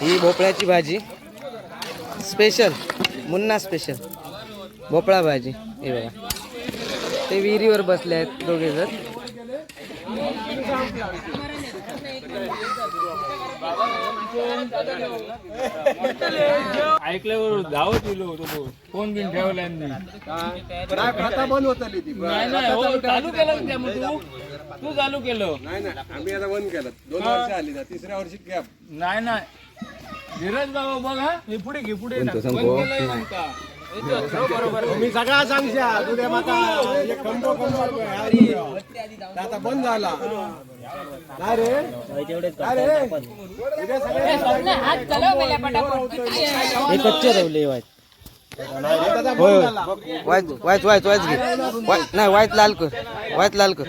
भोपळ्याची भाजी. Special Munna special भोपळा भाजी. हे बघा. ते विहिरीवर बसले आहेत दोघे जण. ऐकल्यावर धावत येलो होतो तो. फोन बिन ठेवला बंद होत नाही नाही हो, चालू केलं ना त्यामुळे तू. तू चालू केलं. नाही नाही आम्ही आता बंद केलं. दोन वर्ष आली ना तिसऱ्या वर्षी गॅप नाही नाही. धीरज बाबा बघ हा. हे पुढे घे पुढे कोणतं टाक. संपव? बंद. इथं बरोबर मी सगळा सांगशा तुझ्या माता एक खंबो खंबो अरे, आता बंद झाला. काय रे. काय रे. उद्या सगळे हे कच्चे रवले वाईट. होय वाईट वाईट वाईट वाईट घे. वाईट नाही वाईट लाल कर. वाईट लाल कर.